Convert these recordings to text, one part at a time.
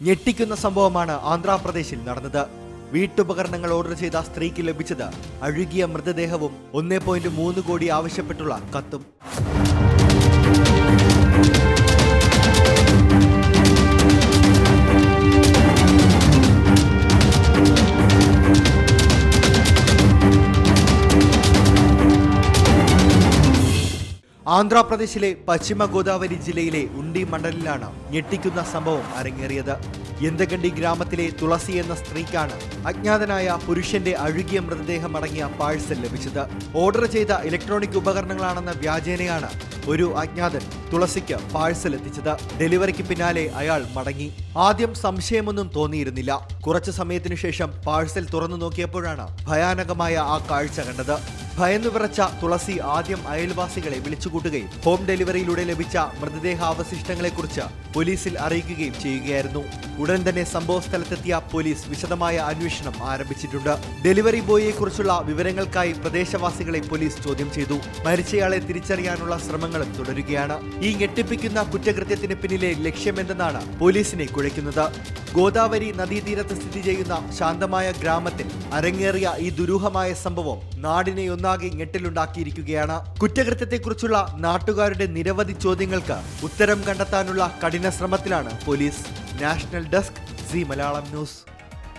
ഞെട്ടിക്കുന്ന സംഭവമാണ് ആന്ധ്രാപ്രദേശിൽ നടന്നത്. വീട്ടുപകരണങ്ങൾ ഓർഡർ ചെയ്ത സ്ത്രീക്ക് ലഭിച്ചത് അഴുകിയ മൃതദേഹവും ഒന്നേ പോയിന്റ് മൂന്ന് കോടി ആവശ്യപ്പെട്ടുള്ള കത്തും. ആന്ധ്രാപ്രദേശിലെ പശ്ചിമ ഗോദാവരി ജില്ലയിലെ ഉണ്ടി മണ്ഡലിലാണ് ഞെട്ടിക്കുന്ന സംഭവം അരങ്ങേറിയത്. യന്തകണ്ടി ഗ്രാമത്തിലെ തുളസി എന്ന സ്ത്രീക്കാണ് അജ്ഞാതനായ പുരുഷന്റെ അഴുകിയ മൃതദേഹം അടങ്ങിയ പാഴ്സൽ ലഭിച്ചത്. ഓർഡർ ചെയ്ത ഇലക്ട്രോണിക് ഉപകരണങ്ങളാണെന്ന വ്യാജേനയാണ് ഒരു അജ്ഞാതൻ തുളസിക്ക് പാഴ്സൽ എത്തിച്ചത്. ഡെലിവറിക്ക് പിന്നാലെ അയാൾ മടങ്ങി. ആദ്യം സംശയമൊന്നും തോന്നിയിരുന്നില്ല. കുറച്ചു സമയത്തിനു ശേഷം പാഴ്സൽ തുറന്നു നോക്കിയപ്പോഴാണ് ഭയാനകമായ ആ കാഴ്ച കണ്ടത്. ഭയന്നു വിറച്ച തുളസി ആദ്യം അയൽവാസികളെ വിളിച്ചുകൂട്ടുകയും ഹോം ഡെലിവറിയിലൂടെ ലഭിച്ച മൃതദേഹാവശിഷ്ടങ്ങളെക്കുറിച്ച് പോലീസിൽ അറിയിക്കുകയും ചെയ്യുകയായിരുന്നു. ഉടൻ തന്നെ സംഭവ സ്ഥലത്തെത്തിയ പോലീസ് വിശദമായ അന്വേഷണം ആരംഭിച്ചിട്ടുണ്ട്. ഡെലിവറി ബോയിയെക്കുറിച്ചുള്ള വിവരങ്ങൾക്കായി പ്രദേശവാസികളെ പോലീസ് ചോദ്യം ചെയ്തു. മരിച്ചയാളെ തിരിച്ചറിയാനുള്ള ശ്രമങ്ങളും തുടരുകയാണ്. ഈ ഞെട്ടിപ്പിക്കുന്ന കുറ്റകൃത്യത്തിന് പിന്നിലെ ലക്ഷ്യമെന്തെന്നാണ് പോലീസിനെ കുഴയ്ക്കുന്നത്. ഗോദാവരി നദീതീരത്ത് സ്ഥിതി ചെയ്യുന്ന ശാന്തമായ ഗ്രാമത്തിൽ അരങ്ങേറിയ ഈ ദുരൂഹമായ സംഭവം നാടിനെ ഒന്നാകെ ഞെട്ടിലുണ്ടാക്കിയിരിക്കുകയാണ്. കുറ്റകൃത്യത്തെക്കുറിച്ചുള്ള നാട്ടുകാരുടെ നിരവധി ചോദ്യങ്ങൾക്ക് ഉത്തരം കണ്ടെത്താനുള്ള കഠിന ശ്രമത്തിലാണ് police. National desk Zee Malayalam news.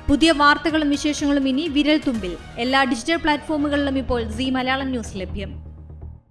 പുതിയ വാർത്തകളും വിശേഷങ്ങളും ഇനി വിരൽ തുമ്പിൽ എല്ലാ ഡിജിറ്റൽ പ്ലാറ്റ്ഫോമുകളിലും ഇപ്പോൾ സി മലയാളം ന്യൂസ് ലഭ്യം.